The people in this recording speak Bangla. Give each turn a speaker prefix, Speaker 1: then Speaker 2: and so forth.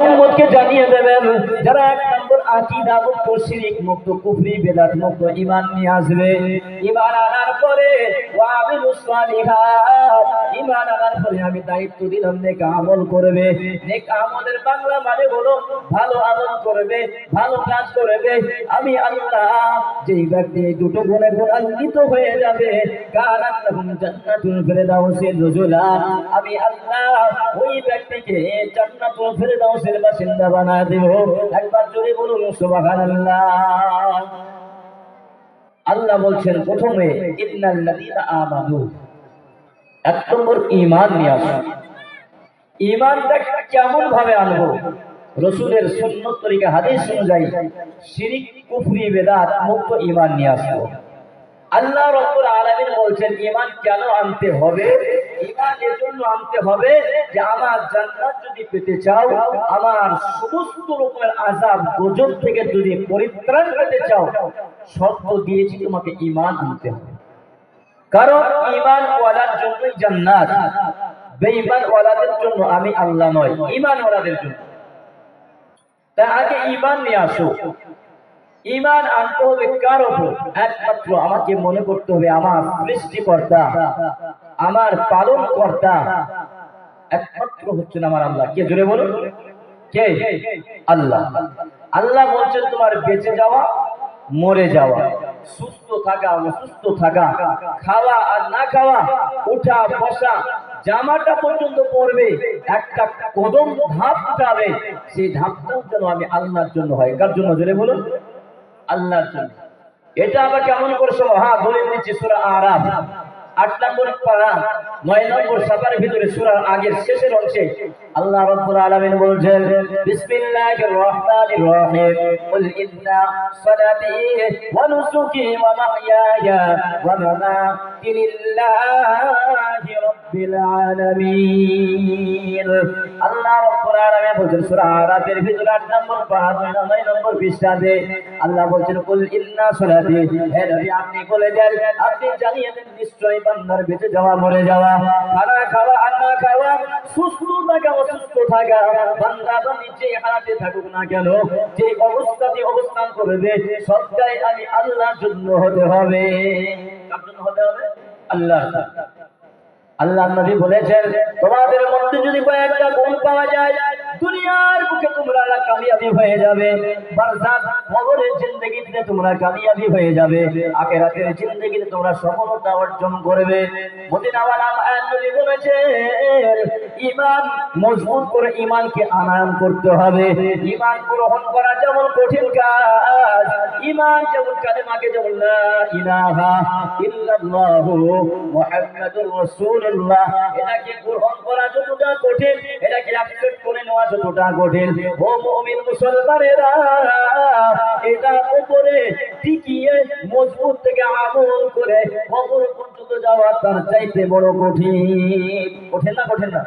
Speaker 1: উম্মতকে জানিয়ে দেবেন। যারা এক নম্বর আকিদা মুক্ত শিরিক মুক্ত কুফরি, বেদাত, মুক্ত ঈমান নিয়ে আসবে। ঈমান আনার পরে ওয়াবিলুস সালিহাত। ঈমান আনার পরে আমি দায়িত্ব দিলাম, নেক আমল করবে। নেক আমলের বাংলা মানে হলো ভালো আমল করবে, ভালো কাজ করবে। আমি আল্লাহ যেই ব্যক্তি এই দুটো গুণে গুণান্বিত হয়ে যাবে কারাত জান্নাতুল ফিরদাউসির নুজুলা আমি আল্লাহ ওই ব্যক্তিকে জান্নাতুল বাসিন্দা দেব। একবার জোরে বলুন, সুবহানাল্লাহ। আল্লাহ বলছেন, প্রথমে ইন্নাল্লাযীনা আমানু। এক নম্বর ঈমান নিয়ে আসুন। ঈমানটা কেমন ভাবে আনব? রসুলের সুন্নত তরিকা, হাদিস অনুযায়ী শিরিক, কুফরি, বেদাত মুক্ত ঈমান নিয়ে আসব। আল্লাহ রব্বুল বলছেন, ঈমান কেন আনতে হবে? ঈমান এর জন্য আনতে হবে যে আমার জান্নাত যদি পেতে চাও, আমার সমস্ত রকমের থেকে যদি পরিত্রাণ পেতে চাও দিয়েছি তোমাকে ঈমান আনতে হবে। কারণ ঈমান ওয়ালার জান্নাত বেঈমান ওয়ালাদের জন্য আমি আল্লাহ নয় ইমান ওয়ালাদের জন্য। তাই আগে ঈমান নিয়ে আসো। ঈমান আনতে হবে কার উপর? একমাত্র আমাকে মনে করতে হবে আমার সৃষ্টিকর্তা, আমার পালন কর্তা একমাত্র হচ্ছেন আমার আল্লাহ। কে? জোরে বলুন। কে? আল্লাহ। আল্লাহ বলছেন তোমার বেঁচে যাওয়া, মরে যাওয়া। সুস্থ থাকা, অসুস্থ থাকা, খাওয়া আর না খাওয়া, উঠা, বসা, জামাটা পর্যন্ত পরবে, একটা কদম ধাপ উঠাবে সেই ধাপটাও যেন আমি আল্লাহর জন্য হয়। কার জন্য? জোরে বলুন। আল্লাহর জন্য। এটা আবার কেমন করে শোনো? হ্যাঁ দলিল নিচ্ছি সুরা আরাম আট নম্বর পারা, নয় নম্বর সাপার ভিতরে সুরার আগের শেষের অংশে আল্লাহ রাব্বুল আলামিন বলছেন, বিসমিল্লাহির রহমানির রহিম। কুল ইন্না সালাতি ওয়া নুসুকি ওয়া মাহইয়ায়া ওয়া মামাতি লিল্লাহি আলামিন। আল্লাহ রাব্বুল আলামিন বলছেন, সূরা আরাফের ভিতরে 8 নম্বর পারা 9 নম্বর পৃষ্ঠাতে আল্লাহ বলছেন, কুল ইন্না সালাতি। হে নবী, আপনি বলে অবস্থান করবে, সবটাই আমি জন্য হতে হবে। আল্লাহ আল্লাহ নবী বলেছেন, তোমাদের মধ্যে দুনিয়ার বুকে তোমরা কামিয়াবি হয়ে যাবে। বারজাত কবরের জিন্দেগিতে তোমরা কামিয়াবি হয়ে যাবে। আখিরাতের জিন্দেগিতে তোমরা সফলতা অর্জন করবে। মদিনাওয়ালা নবী বলেছেন ঈমান মজবুত করে ঈমানকে আনয়ন করতে হবে। ঈমান গ্রহণ করা যেমন কঠিন কাজ ঈমান যেমন কালেমাকে যেমন লা ইলাহা ইল্লাল্লাহু মুহাম্মাদুর রাসূলুল্লাহ। এটাকে গ্রহণ করা যতটা কঠিন এটাকে অ্যাকসেপ্ট করে নেওয়া যতটা কঠিন? ও মুমিন মুসলমানেরা এটা উপরে টিকিয়ে মজবুত থেকে আমল করে কবর পর্যন্ত যাওয়া তার চাইতে বড় কঠিন। কঠিন না কঠিন না।